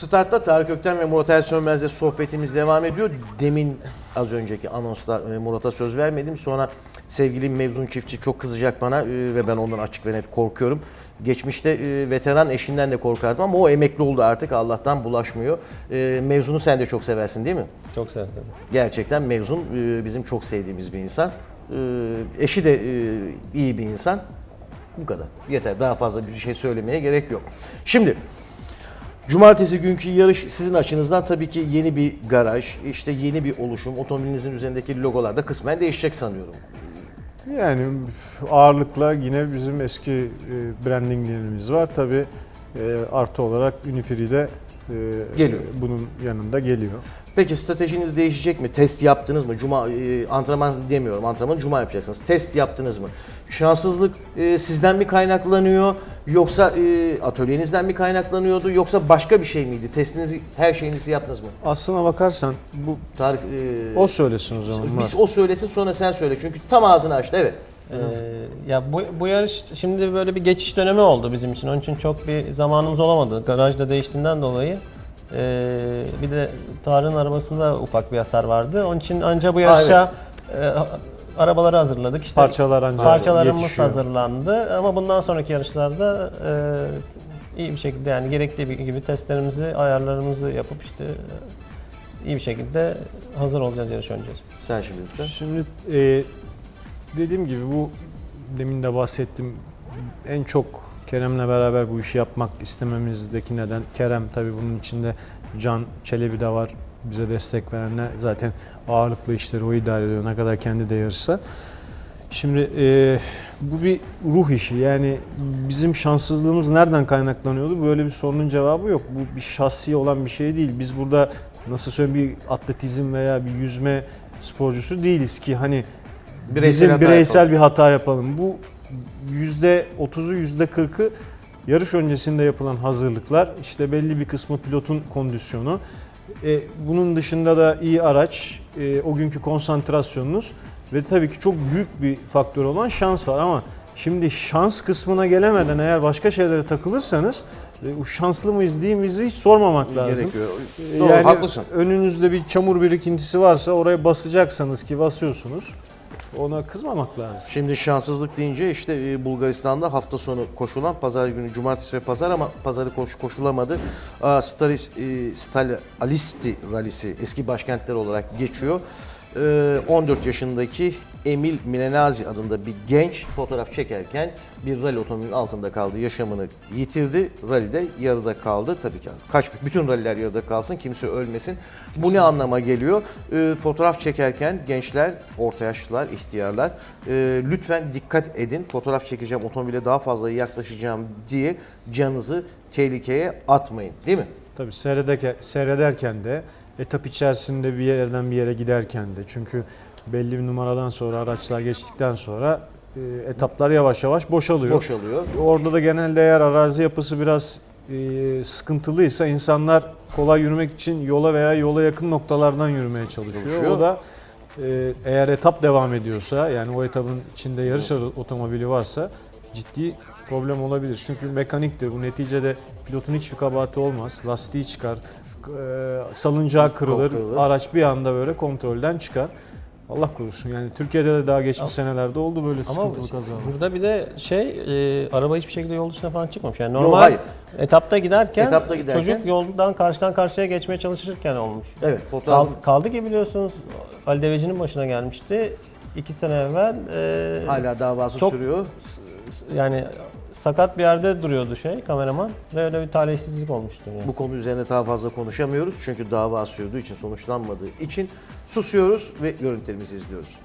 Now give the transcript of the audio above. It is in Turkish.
Startta Tarık Ökten ve Murat Er Sönmez'le sohbetimiz devam ediyor. Demin az önceki anonsta e, Murat'a söz vermedim. Sonra sevgili Mevzun Çiftçi çok kızacak bana e, ve ben ondan açık ve net korkuyorum. Geçmişte e, veteran eşinden de korkardım ama o emekli oldu artık Allah'tan bulaşmıyor. Mevzun'u sen de çok seversin değil mi? Çok sevdim. Gerçekten Mevzun bizim çok sevdiğimiz bir insan. Eşi de iyi bir insan. Bu kadar. Yeter. Daha fazla bir şey söylemeye gerek yok. Şimdi Cumartesi günkü yarış sizin açınızdan tabii ki yeni bir garaj, işte yeni bir oluşum, otomobilinizin üzerindeki logolar da kısmen değişecek sanıyorum. Yani ağırlıkla yine bizim eski e, brandinglerimiz var. Tabii e, artı olarak Unifree de e, Geliyor. bunun yanında geliyor. Peki stratejiniz değişecek mi? Test yaptınız mı? Cuma antrenman demiyorum. Antrenmanı cuma yapacaksınız. Test yaptınız mı? Şanssızlık e, sizden mi kaynaklanıyor? Yoksa e, atölyenizden mi kaynaklanıyordu? Yoksa başka bir şey miydi? Testinizi, her şeyinizi yaptınız mı? Aslına bakarsan bu Tarık e, o söylesin o zaman. biz o söylesin sonra sen söyle. Çünkü tam ağzını açtı. Evet. Ee, ya bu, bu yarış şimdi böyle bir geçiş dönemi oldu bizim için. Onun için çok bir zamanımız olamadı. Garajda değiştiğinden dolayı. Ee, bir de Tarık'ın arabasında ufak bir hasar vardı. Onun için anca bu yarışa e, arabaları hazırladık. İşte Parçalar ancak parçalarımız yetişiyor. hazırlandı. Ama bundan sonraki yarışlarda e, iyi bir şekilde yani gerektiği gibi testlerimizi, ayarlarımızı yapıp işte e, iyi bir şekilde hazır olacağız yarış oynayacağız. Sen şimdi lütfen. Şimdi e, dediğim gibi bu demin de bahsettim. En çok Kerem'le beraber bu işi yapmak istememizdeki neden Kerem tabii bunun içinde Can Çelebi de var. Bize destek verenler zaten ağırlıklı işleri o idare ediyor ne kadar kendi de yarışsa. Şimdi e, bu bir ruh işi yani bizim şanssızlığımız nereden kaynaklanıyordu? Böyle bir sorunun cevabı yok. Bu bir şahsi olan bir şey değil. Biz burada nasıl söyleyeyim bir atletizm veya bir yüzme sporcusu değiliz ki hani Bireysel bizim hata bireysel yapalım. bir hata yapalım. Bu yüzde 30'u yüzde 40'ı yarış öncesinde yapılan hazırlıklar. İşte belli bir kısmı pilotun kondisyonu. E, bunun dışında da iyi araç, e, o günkü konsantrasyonunuz ve tabii ki çok büyük bir faktör olan şans var ama şimdi şans kısmına gelemeden eğer başka şeylere takılırsanız e, şanslı mıyız değil miyiz hiç sormamak lazım. Gerekiyor. E, Doğru, yani haklısın. önünüzde bir çamur birikintisi varsa oraya basacaksanız ki basıyorsunuz ona kızmamak lazım. Şimdi şanssızlık deyince işte e, Bulgaristan'da hafta sonu koşulan pazar günü cumartesi ve pazar ama pazarı koş, koşulamadı. Staris, e, Stal Alisti rallisi eski başkentler olarak geçiyor. Ee, 14 yaşındaki Emil Milenazi adında bir genç fotoğraf çekerken bir rally otomobilinin altında kaldı. Yaşamını yitirdi. Rally'de yarıda kaldı. Tabii ki kaç bütün ralliler yarıda kalsın. Kimse ölmesin. Bu ne anlama geliyor? Ee, fotoğraf çekerken gençler, orta yaşlılar, ihtiyarlar e, lütfen dikkat edin. Fotoğraf çekeceğim, otomobile daha fazla yaklaşacağım diye canınızı tehlikeye atmayın. Değil mi? Tabii seyrederken, seyrederken de etap içerisinde bir yerden bir yere giderken de çünkü belli bir numaradan sonra araçlar geçtikten sonra e, etaplar yavaş yavaş boşalıyor. Boşalıyor. Orada da genelde eğer arazi yapısı biraz e, sıkıntılıysa insanlar kolay yürümek için yola veya yola yakın noktalardan yürümeye çalışıyor. Çalışıyor. O da e, eğer etap devam ediyorsa yani o etapın içinde yarış otomobili varsa ciddi problem olabilir. Çünkü mekaniktir. Bu neticede pilotun hiçbir kabahati olmaz. Lastiği çıkar, e, salıncağı kırılır, Kırılır. araç bir anda böyle kontrolden çıkar. Allah korusun. Yani Türkiye'de de daha geçmiş senelerde oldu böyle Ama sıkıntılı kazalar. burada bir de şey e, araba hiçbir şekilde yol dışına falan çıkmamış. Yani Yok, normal hayır. etapta giderken, Etapta giderken- çocuk yoldan karşıdan karşıya geçmeye çalışırken olmuş. Evet, fotoğraf Kal- kaldı ki biliyorsunuz Ali Deveci'nin başına gelmişti. İki sene evvel e, hala davası çok- sürüyor. yani sakat bir yerde duruyordu şey kameraman ve öyle bir talihsizlik olmuştu. Yani. Bu konu üzerine daha fazla konuşamıyoruz çünkü dava sürdüğü için sonuçlanmadığı için susuyoruz ve görüntülerimizi izliyoruz.